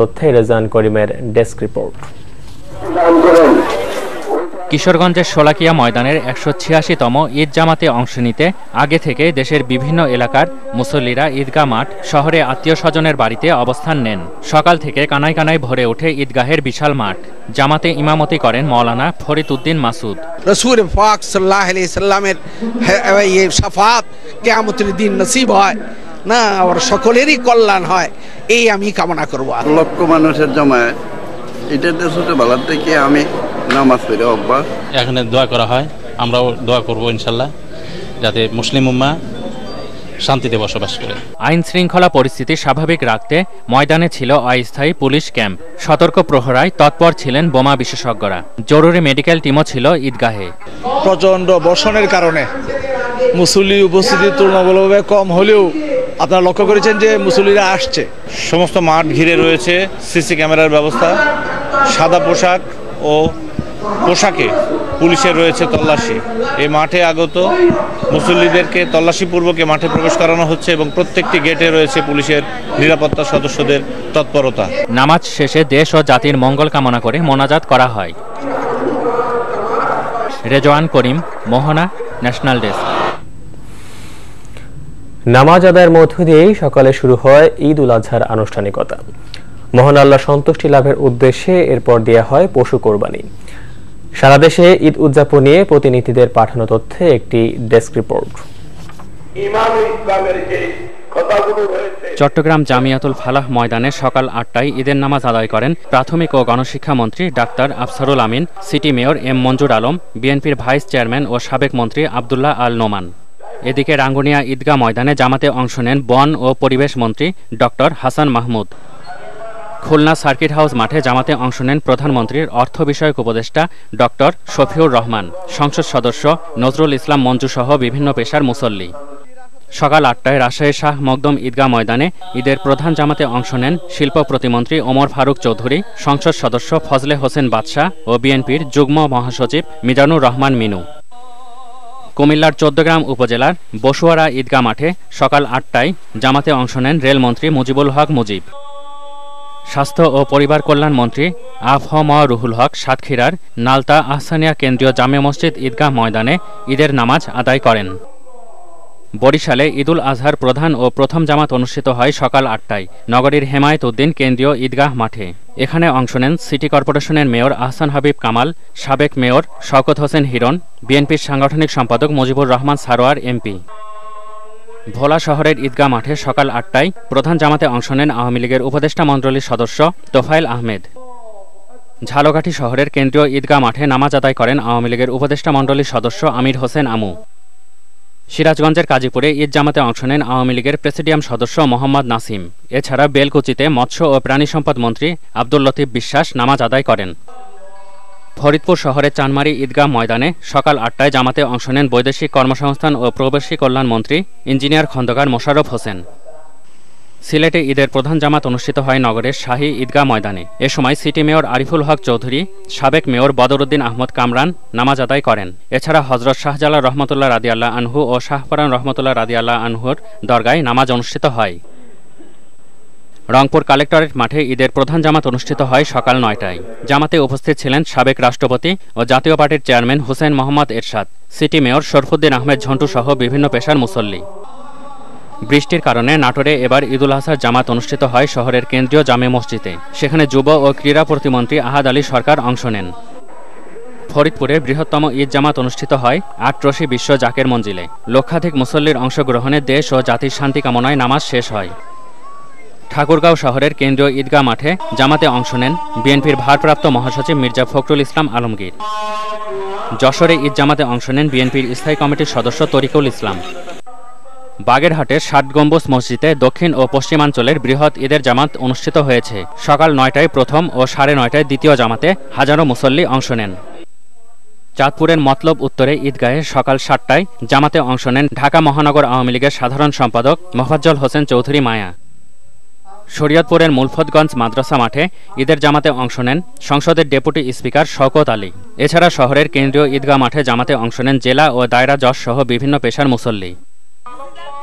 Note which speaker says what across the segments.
Speaker 1: তথ্যে রেজান করিমের desk report কিশোরগঞ্জের শোলাকিয়া ময়দানের একশো ছিয়াশিতম ঈদ জামাতে অংশ নিতে আগে থেকে দেশের বিভিন্ন এলাকার মুসল্লিরা ঈদগাহ মাঠ শহরে আত্মীয় স্বজনের বাড়িতে অবস্থান নেন সকাল থেকে কানায় কানায় ভরে ওঠে ঈদগাহের বিশাল মাঠ জামাতে ইমামতি করেন মৌলানা ফরিদ উদ্দিন মাসুদ রসুল পাক সাল্লাহ সাল্লামের সাফাত দিন নসিব হয় না আমার সকলেরই কল্যাণ হয় এই আমি কামনা করবো
Speaker 2: লক্ষ মানুষের জমায় এটাতে ছোটবেলার থেকে আমি নামাজ পড়ে অভ্যাস এখানে দোয়া করা হয় আমরাও দোয়া করবো ইনশাল্লাহ যাতে মুসলিম উম্মা শান্তিতে বসবাস করে আইন শৃঙ্খলা পরিস্থিতি স্বাভাবিক রাখতে ময়দানে ছিল অস্থায়ী পুলিশ ক্যাম্প সতর্ক প্রহরায় তৎপর ছিলেন বোমা বিশেষজ্ঞরা জরুরি মেডিকেল টিমও ছিল ঈদগাহে প্রচণ্ড বর্ষণের কারণে মুসল্লি উপস্থিতি তুলনামূলকভাবে কম হলেও আপনারা লক্ষ্য করেছেন যে মুসল্লিরা আসছে সমস্ত মাঠ ঘিরে রয়েছে সিসি ক্যামেরার ব্যবস্থা সাদা পোশাক ও পোশাকে পুলিশের রয়েছে তল্লাশি এই মাঠে আগত মুসল্লিদেরকে তল্লাশিপূর্বকে মাঠে প্রবেশ করানো হচ্ছে এবং প্রত্যেকটি গেটে রয়েছে পুলিশের নিরাপত্তা সদস্যদের তৎপরতা নামাজ শেষে দেশ ও জাতির মঙ্গল কামনা করে মোনাজাত করা হয় রেজওয়ান করিম মোহনা ন্যাশনাল ডেস্ক নামাজ আদায়ের মধ্য দিয়েই সকালে শুরু হয় ঈদ উল আজহার আনুষ্ঠানিকতা মহান আল্লাহ সন্তুষ্টি লাভের উদ্দেশ্যে এরপর দেয়া হয় পশু কোরবানি সারা দেশে ঈদ উদযাপন নিয়ে প্রতিনিধিদের পাঠানো তথ্যে একটি ডেস্ক রিপোর্ট চট্টগ্রাম জামিয়াতুল ফালাহ ময়দানে সকাল আটটায় ঈদের নামাজ আদায় করেন প্রাথমিক ও গণশিক্ষা মন্ত্রী doctor Afsarul Amin city mayor M Manjur Alam বিএনপির ভাইস চেয়ারম্যান ও সাবেক মন্ত্রী আবদুল্লাহ আল নোমান এদিকে রাঙ্গুনিয়া ঈদগাহ ময়দানে জামাতে অংশ নেন বন ও পরিবেশ মন্ত্রী doctor Hasan Mahmud Khulna circuit house মাঠে জামাতে অংশ নেন প্রধানমন্ত্রীর অর্থ বিষয়ক উপদেষ্টা ডক্টর শফিউর রহমান সংসদ সদস্য নজরুল ইসলাম মঞ্জু সহ বিভিন্ন পেশার মুসল্লি সকাল আটটায় রাজশাহী শাহ মকদম ঈদগাহ ময়দানে ঈদের প্রধান জামাতে অংশ নেন শিল্প প্রতিমন্ত্রী ওমর ফারুক চৌধুরী সংসদ সদস্য ফজলে হোসেন বাদশাহ ও বিএনপির যুগ্ম মহাসচিব মিজানুর রহমান মিনু কুমিল্লার চোদ্দগ্রাম উপজেলার বসুয়ারা ঈদগা মাঠে সকাল আটটায় জামাতে অংশ নেন রেলমন্ত্রী মুজিবুল হক মুজিব স্বাস্থ্য ও পরিবার কল্যাণ মন্ত্রী ম রুহুল হক সাতক্ষীরার নালতা আহসানিয়া কেন্দ্রীয় জামে মসজিদ ঈদগাহ ময়দানে ঈদের নামাজ আদায় করেন বরিশালে ঈদুল আজহার প্রধান ও প্রথম জামাত অনুষ্ঠিত হয় সকাল আটটায় নগরীর হেমায়ত উদ্দিন কেন্দ্রীয় ঈদগাহ মাঠে এখানে অংশ নেন সিটি কর্পোরেশনের মেয়র আহসান হাবিব কামাল সাবেক মেয়র শওকত হোসেন হিরণ বিএনপির সাংগঠনিক সম্পাদক মুজিবুর রহমান সারোয়ার এমপি ভোলা শহরের ঈদগাহ মাঠে সকাল আটটায় প্রধান জামাতে অংশ নেন আওয়ামী লীগের উপদেষ্টা মণ্ডলীর সদস্য তোফাইল আহমেদ ঝালকাঠি শহরের কেন্দ্রীয় ঈদগাহ মাঠে নামাজ আদায় করেন আওয়ামী লীগের উপদেষ্টা মণ্ডলীর সদস্য আমির হোসেন আমু সিরাজগঞ্জের কাজীপুরে ঈদ জামাতে অংশ নেন আওয়ামী লীগের প্রেসিডিয়াম সদস্য মোহাম্মদ নাসিম এছাড়া বেলকুচিতে মৎস্য ও প্রাণী সম্পদ মন্ত্রী আব্দুল লতিফ বিশ্বাস নামাজ আদায় করেন ফরিদপুর শহরের চানমারি ঈদগাহ ময়দানে সকাল আটটায় জামাতে অংশ নেন বৈদেশিক কর্মসংস্থান ও প্রবাসী কল্যাণ মন্ত্রী ইঞ্জিনিয়ার খন্দকার মোশাররফ হোসেন সিলেটে ঈদের প্রধান জামাত অনুষ্ঠিত হয় নগরের শাহী ঈদগাহ ময়দানে এ সময় সিটি মেয়র আরিফুল হক চৌধুরী সাবেক মেয়র বদরুদ্দিন আহমদ কামরান নামাজ আদায় করেন এছাড়া হজরত শাহজালা রহমতুল্লাহ রাদিয়াল্লাহ আনহু ও শাহপরান রহমতুল্লাহ রাদিয়াল্লাহ আনহুর দরগায় নামাজ অনুষ্ঠিত হয় রংপুর কালেক্টরেট মাঠে ঈদের প্রধান জামাত অনুষ্ঠিত হয় সকাল নয়টায় জামাতে উপস্থিত ছিলেন সাবেক রাষ্ট্রপতি ও জাতীয় পার্টির chairman Hussain Muhammad Ershad city mayor Sharfuddin Ahmed Jhantu সহ বিভিন্ন পেশার মুসল্লি বৃষ্টির কারণে নাটোরে এবার ঈদুল হাসার জামাত অনুষ্ঠিত হয় শহরের কেন্দ্রীয় জামে মসজিদে সেখানে যুব ও ক্রীড়া প্রতিমন্ত্রী আহাদ আলী সরকার অংশ নেন ফরিদপুরে বৃহত্তম ঈদ জামাত অনুষ্ঠিত হয় আটরশি বিশ্ব জাকের মঞ্জিলে লক্ষাধিক মুসল্লির অংশগ্রহণে দেশ ও জাতির শান্তি কামনায় নামাজ শেষ হয় ঠাকুরগাঁও শহরের কেন্দ্রীয় ঈদগাহ মাঠে জামাতে অংশ নেন বিএনপির ভারপ্রাপ্ত মহাসচিব মির্জা ফখরুল ইসলাম আলমগীর যশোরে ঈদ জামাতে অংশ নেন বিএনপির স্থায়ী কমিটির সদস্য তরিকুল ইসলাম বাগেরহাটের ষাট গম্বুজ মসজিদে দক্ষিণ ও পশ্চিমাঞ্চলের বৃহৎ ঈদের জামাত অনুষ্ঠিত হয়েছে সকাল নয়টায় প্রথম ও সাড়ে নয়টায় দ্বিতীয় জামাতে হাজারো মুসল্লি অংশ নেন চাঁদপুরের মতলব উত্তরে ঈদগাহে সকাল সাতটায় জামাতে অংশ নেন ঢাকা মহানগর আওয়ামী লীগের সাধারণ সম্পাদক মোফাজ্জল হোসেন চৌধুরী মায়া শরীয়তপুরের মুলফতগঞ্জ মাদ্রাসা মাঠে ঈদের জামাতে অংশ নেন সংসদের ডেপুটি স্পিকার শওকত আলী এছাড়া শহরের কেন্দ্রীয় ঈদগাহ মাঠে জামাতে অংশ নেন জেলা ও দায়রা জজ সহ বিভিন্ন পেশার মুসল্লি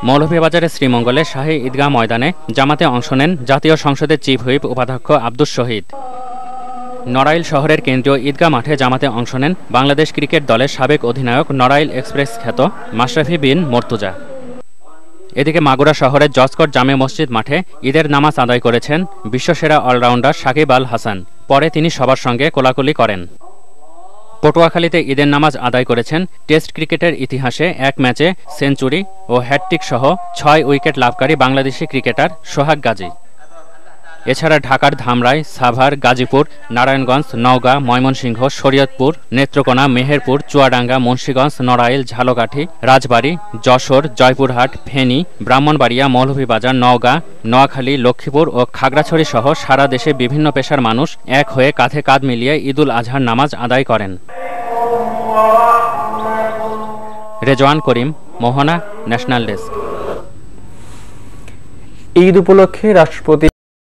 Speaker 2: মৌলভীবাজারের শ্রীমঙ্গলে শাহী ঈদগাহ ময়দানে জামাতে অংশ নেন জাতীয় সংসদের চিফ হুইপ উপাধ্যক্ষ আব্দুস শহীদ নড়াইল শহরের কেন্দ্রীয় ঈদগাহ মাঠে জামাতে অংশ নেন বাংলাদেশ ক্রিকেট দলের সাবেক অধিনায়ক নড়াইল এক্সপ্রেস খ্যাত মাশরাফি বিন মর্তুজা এদিকে মাগুরা শহরের জজকট জামে মসজিদ মাঠে ঈদের নামাজ আদায় করেছেন বিশ্বসেরা অলরাউন্ডার সাকিব আল হাসান পরে তিনি সবার সঙ্গে কোলাকুলি করেন পটুয়াখালীতে ঈদের নামাজ আদায় করেছেন টেস্ট ক্রিকেটের ইতিহাসে এক ম্যাচে সেঞ্চুরি ও হ্যাটট্রিক সহ ছয় উইকেট লাভকারী বাংলাদেশি ক্রিকেটার সোহাগ গাজী এছাড়া ঢাকার ধামরাই সাভার গাজীপুর নারায়ণগঞ্জ নওগাঁ ময়মনসিংহ শরীয়তপুর নেত্রকোনা মেহেরপুর চুয়াডাঙ্গা মুন্সীগঞ্জ নড়াইল ঝালকাঠি রাজবাড়ী যশোর জয়পুরহাট ফেনী ব্রাহ্মণবাড়িয়া মৌলভীবাজার নওগাঁ নোয়াখালী লক্ষ্মীপুর ও খাগড়াছড়ি সহ সারা দেশে বিভিন্ন পেশার মানুষ এক হয়ে কাঁধে কাঁধ মিলিয়ে ঈদুল আজহার নামাজ আদায় করেন রেজওয়ান করিম মোহনা ন্যাশনাল ডেস্ক ঈদ উপলক্ষে রাষ্ট্রপতি